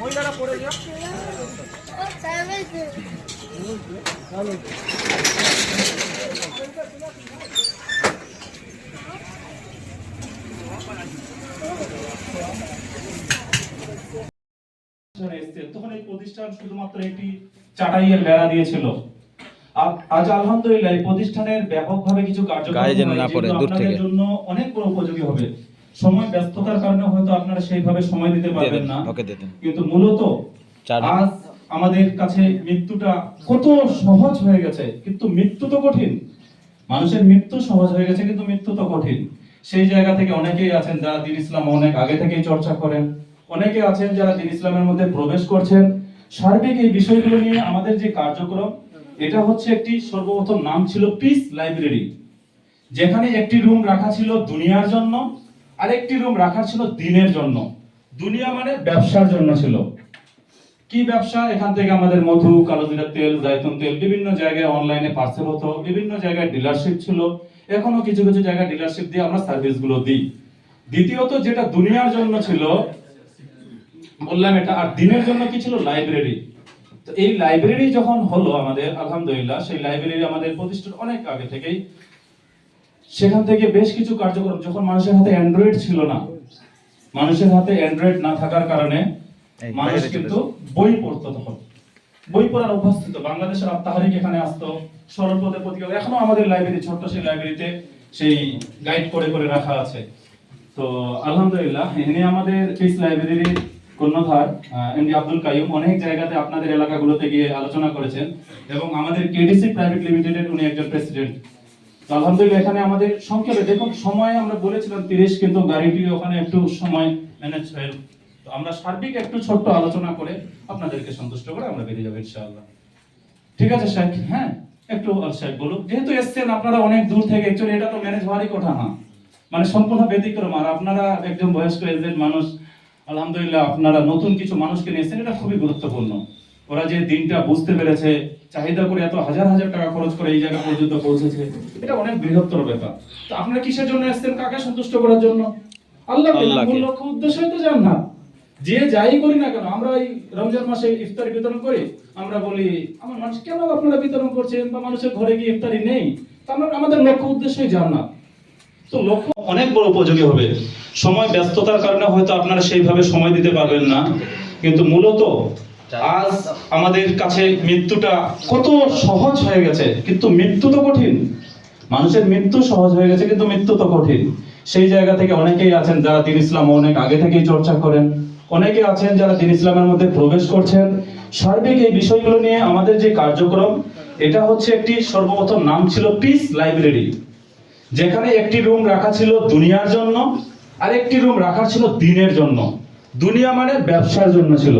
মহিলারা পড়ে যাও। তখন এই প্রতিষ্ঠান শুধুমাত্র একটি চাটাইয়ের বেড়া দিয়েছিল। আজ আলহামদুলিল্লাহ এই প্রতিষ্ঠানের ব্যাপকভাবে কিছু কার্যক্রম। জন্য অনেক বড় উপযোগী হবে। সময় ব্যস্ততার কারণে হয়তো আপনারা সেইভাবে সময় দিতে পারবেন না। কিন্তু মূলত আজ আমাদের কাছে মৃত্যুটা কত সহজ হয়ে গেছে কিন্তু মৃত্যু তো কঠিন। মানুষের মৃত্যু সহজ হয়ে গেছে কিন্তু মৃত্যু তো কঠিন। সেই জায়গা থেকে অনেকেই আছেন যারা দিন ইসলাম অনেক আগে থেকেই চর্চা করেন। অনেকে আছেন যারা দিন ইসলামের মধ্যে প্রবেশ করছেন। সার্বিক এই বিষয়গুলো নিয়ে আমাদের যে কার্যক্রম এটা হচ্ছে একটি সর্বপ্রথম নাম ছিল পিস লাইব্রেরি যেখানে একটি রুম রাখা ছিল দুনিয়ার জন্য। আর একটি রুম রাখা ছিল দিনের জন্য। দুনিয়া মানে ব্যবসার জন্য ছিল। কি ব্যবসা? এখান থেকে আমাদের মধু, কালোজিরা তেল জাইতুন তেল বিভিন্ন জায়গায় অনলাইনে পার্সেল হতো, বিভিন্ন জায়গায় ডিলারশিপ ছিল। এখনও কিছু কিছু জায়গায় ডিলারশিপ দিয়ে আমরা সার্ভিসগুলো দিই। দ্বিতীয়ত যেটা দুনিয়ার জন্য ছিল, বললাম এটা, আর দিনের জন্য কি ছিল? লাইব্রেরি তো এই লাইব্রেরি যখন হলো আমাদের, আলহামদুলিল্লাহ, সেই লাইব্রেরি আমাদের প্রতিষ্ঠান অনেক আগে থেকেই সেখান থেকে বেশ কিছু কার্যক্রম যখন মানুষের হাতে অ্যান্ড্রয়েড ছিল না মানুষের হাতে অ্যান্ড্রয়েড না থাকার কারণে মানুষ কিন্তু বই পড়তো তখন। বই পড়ার অভ্যাস ছিল। বাংলাদেশের আত্মাহারিক এখানে আসতো। সরল পদে পত্রিকা এখনও আমাদের লাইব্রেরি ছোট্ট সেই লাইব্রেরিতে সেই গাইড করে করে রাখা আছে। তো আলহামদুলিল্লাহ এনে আমাদের পিস লাইব্রেরির কর্ণধার এমডি আব্দুল কাইয়ুম অনেক জায়গাতে আপনাদের এলাকাগুলোতে গিয়ে আলোচনা করেছেন। এবং আমাদের কেডিসি প্রাইভেট লিমিটেডের উনি একজন প্রেসিডেন্ট আলহামদুলিল্লাহ, এখানে আমাদের সংক্ষেপে দেখুন, সময় আমরা বলেছিলাম তিরিশ, কিন্তু গাড়িটি ওখানে একটু সময় ম্যানেজ হয়ে তো আমরা সার্বিক একটু ছোট্ট আলোচনা করে আপনাদেরকে সন্তুষ্ট করে আমরা বেরিয়ে যাব ইনশাআল্লাহ। ঠিক আছে শেখ হ্যাঁ একটু শেখ বলুন। যেহেতু এসছেন, আপনারা অনেক দূর থেকে অ্যাকচুয়ালি এটা তো ম্যানেজ হওয়ারই কথা না। মানে সম্পূর্ণ ব্যতিক্রম, আর আপনারা একজন বয়স্ক এজেন্ট মানুষ, আলহামদুলিল্লাহ আপনারা নতুন কিছু মানুষকে নিয়েছেন এটা খুবই গুরুত্বপূর্ণ। ওরা যে দিনটা বুঝতে পেরেছে চাহিদা করে এত হাজার হাজার টাকা খরচ করে এই জায়গা পর্যন্ত পৌঁছেছে এটা অনেক বৃহত্তর ব্যাপার। তো আপনারা কিসের জন্য এসেছেন? কাকে সন্তুষ্ট করার জন্য? আল্লাহ মূল লক্ষ্য উদ্দেশ্যই তো জান না যে যাই করি না কেন আমরা এই রমজান মাসে ইফতারি বিতরণ করি আমরা বলি আমার মানুষ কেন আপনারা বিতরণ করছেন বা মানুষের ঘরে গিয়ে ইফতারি নেই? তা আমরা আমাদের লক্ষ্য উদ্দেশ্যই জান না তো লক্ষ্য অনেক বড় উপযোগী হবে। সময় ব্যস্ততার কারণে হয়তো আপনারা সেইভাবে সময় দিতে পারবেন না। কিন্তু মূলত আজ আমাদের কাছে মৃত্যুটা কত সহজ হয়ে গেছে, কিন্তু মৃত্যু তো কঠিন। মানুষের মৃত্যু সহজ হয়ে গেছে, কিন্তু মৃত্যু তো কঠিন। সেই জায়গা থেকে অনেকেই আছেন যারা দিন ইসলাম অনেক আগে থেকেই চর্চা করেন। অনেকে আছেন যারা দিন ইসলামের মধ্যে প্রবেশ করছেন। সার্বিক এই বিষয়গুলো নিয়ে আমাদের যে কার্যক্রম, এটা হচ্ছে একটি সর্বপ্রথম নাম ছিল পিস লাইব্রেরি যেখানে একটি রুম রাখা ছিল দুনিয়ার জন্য আর একটি রুম রাখা ছিল দিনের জন্য। দুনিয়া মানে ব্যবসার জন্য ছিল।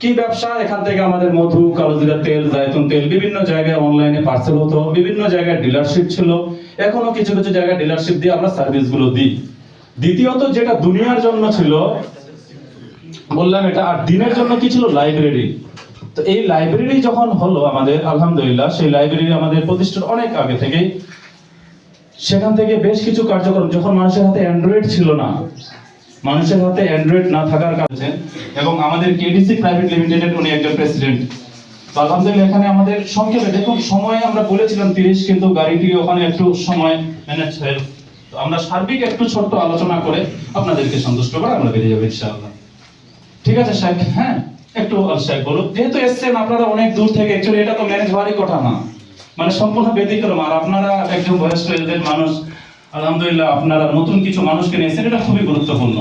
কি ব্যবসা? এখান থেকে আমাদের মধু কালোজিরা তেল জাইতুন তেল বিভিন্ন জায়গায় অনলাইনে পার্সেল হতো, বিভিন্ন জায়গায় ডিলারশিপ ছিল। এখনও কিছু কিছু জায়গায় ডিলারশিপ দিয়ে আমরা সার্ভিসগুলো দিই। দ্বিতীয়ত যেটা দুনিয়ার জন্য ছিল, বললাম এটা, আর দিনের জন্য কি ছিল? লাইব্রেরি তো এই লাইব্রেরি যখন হলো আমাদের, আলহামদুলিল্লাহ, সেই লাইব্রেরি আমাদের প্রতিষ্ঠান অনেক আগে থেকেই, সেখান থেকে বেশ কিছু কার্যক্রম, যখন মানুষের হাতে অ্যান্ড্রয়েড ছিল না মানুষের হাতে অ্যান্ড্রয়েড না থাকার কারণে এবং আমাদের কেডিসি প্রাইভেট লিমিটেডের উনি একজন প্রেসিডেন্ট আলহামদুলিল্লাহ এখানে আমাদের সংক্ষেপে দেখুন, সময় আমরা বলেছিলাম তিরিশ, কিন্তু গাড়িটি ওখানে একটু সময় ম্যানেজ হয়ে তো আমরা সার্বিক একটু ছোট্ট আলোচনা করে আপনাদেরকে সন্তুষ্ট করে আমরা বেরিয়ে যাব ইনশাআল্লাহ। ঠিক আছে শেখ হ্যাঁ একটু শেখ বলুন। যেহেতু এসছেন, আপনারা অনেক দূর থেকে অ্যাকচুয়ালি এটা তো ম্যানেজ হওয়ারই কথা না। মানে সম্পূর্ণ ব্যতিক্রম। আর আপনারা একজন বয়স্ক মানুষ আলহামদুলিল্লাহ, আপনারা নতুন কিছু মানুষকে নিয়েছেন, এটা খুবই গুরুত্বপূর্ণ।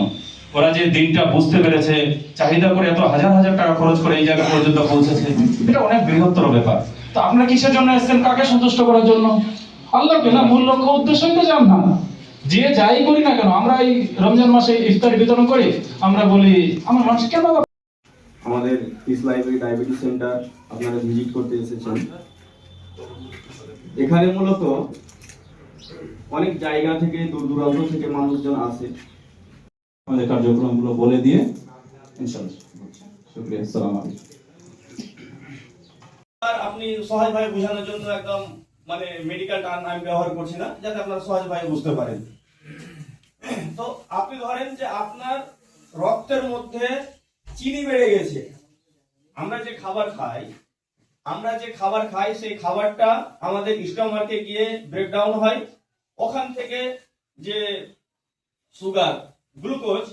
ওরা যে দিনটা বুঝতে পেরেছে, চাহিদা করে এত হাজার হাজার টাকা খরচ করে এই জায়গা পর্যন্ত পৌঁছেছে, এটা অনেক বৃহত্তর ব্যাপার। তো আপনারা কিসের জন্য এসেছেন? কাকে সন্তুষ্ট করার জন্য? আল্লাহকে না মূল লক্ষ্য উদ্দেশ্যই তো জান না যে যাই করি না কেন, আমরা এই রমজান মাসে ইফতারি বিতরণ করি, আমরা বলি, আমার মানুষ কেন আমাদের পিস লাইব্রেরি ডায়াবেটিস সেন্টার আপনারা ভিজিট করতে এসেছেন। এখানে মূলত অনেক জায়গা থেকে দূর দূরান্ত থেকে মানুষজন আসে। আমাদের কার্যক্রমগুলো বলে দিয়ে ইনশাআল্লাহ শুক্রিয়া, আসসালামু বোঝানোর জন্য একদম মানে মেডিকেল টার্ম আমি ব্যবহার করছি না, যাতে আপনারা সহজভাবে বুঝতে পারেন। তো আপনি ধরেন যে আপনার রক্তের মধ্যে চিনি বেড়ে গেছে। আমরা যে খাবার খাই, আমরা যে খাবার খাই, সেই খাবারটা আমাদের স্টমাকে গিয়ে ব্রেকডাউন হয়। ওখান থেকে যে সুগার, গ্লুকোজ,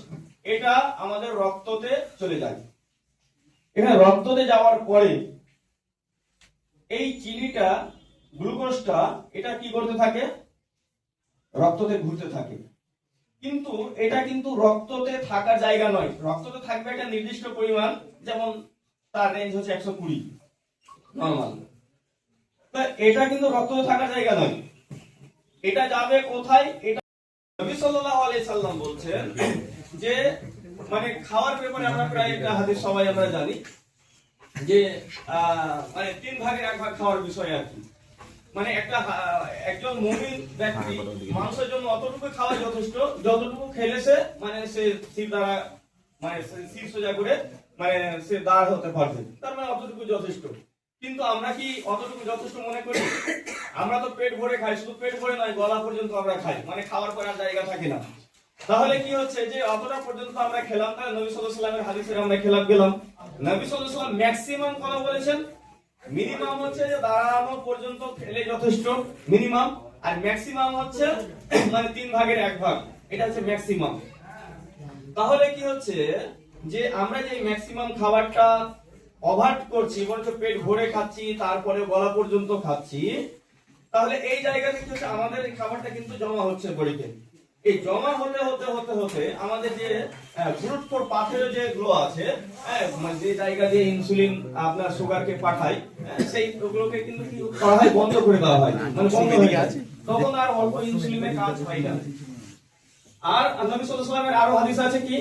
এটা আমাদের রক্ততে চলে যায়। এখানে রক্ততে যাওয়ার পরে এই চিনিটা, গ্লুকোজটা, এটা কি করতে থাকে? রক্ততে ঘুরতে থাকে। কিন্তু এটা কিন্তু রক্ততে থাকার জায়গা নয়। রক্ততে থাকবে একটা নির্দিষ্ট পরিমাণ, যেমন তার রেঞ্জ হচ্ছে একশো কুড়ি নর্মাল এটা কিন্তু রক্ততে থাকার জায়গা নয়। এটা যাবে কোথায়? এটা নবী সাল্লাল্লাহু আলাইহি সাল্লাম বলছেন যে মানে খাওয়ার ব্যাপারে আমরা প্রায় একটা হাদিস সবাই আমরা জানি যে আহ, মানে তিন ভাগের এক ভাগ খাওয়ার বিষয় আর কি। মানে একটা একজন মুমিন ব্যক্তি মানুষের জন্য অতটুকু খাওয়া যথেষ্ট যতটুকু খেলে সে মানে সে শির দ্বারা মানে সে শির সোজা করে মানে সে দাঁড় হতে পারবে। তার মানে অতটুকু যথেষ্ট। কিন্তু আমরা কি অতটুকু যথেষ্ট মনে করি? আমরা তো পেট ভরে খাই, শুধু পেট ভরে নয়, গলা পর্যন্ত আমরা খাই। মানে খাওয়ার পর আর জায়গা থাকে না। তাহলে কি হচ্ছে যে অতটা পর্যন্ত আমরা খেলাম তাহলে নবী সাল্লামের হাদিসের আমরা খেলাম, গেলাম। নবী সাল্লাম ম্যাক্সিমাম কথা বলেছেন। মিনিমাম হচ্ছে যে দাঁড়ানো পর্যন্ত খেলে যথেষ্ট মিনিমাম আর ম্যাক্সিমাম হচ্ছে মানে তিন ভাগের এক ভাগ। এটা হচ্ছে ম্যাক্সিমাম তাহলে কি হচ্ছে যে আমরা যে ম্যাক্সিমাম খাবারটা অভার্ট করছি বরঞ্চ পেট ভরে খাচ্ছি তারপরে গলা পর্যন্ত খাচ্ছি তাহলে এই জায়গা থেকে আমাদের খাবারটা কিন্তু জমা হচ্ছে বডিতে এই জমা হতে হতে হতে হতে আমাদের যে গ্রুট পাথের যে গুলো আছে হ্যাঁ, মানে যে জায়গা দিয়ে ইনসুলিন আপনার সুগারকে পাঠায় হ্যাঁ, সেই ওগুলোকে কিন্তু কি করা হয়? বন্ধ করে দেওয়া হয়। মানে বন্ধ হয়ে যায়। তখন আর অল্প ইনসুলিনের কাজ হয় না। আর নবী সাল্লাল্লাহু আলাইহি ওয়াসাল্লামের আরও হাদিস আছে কি?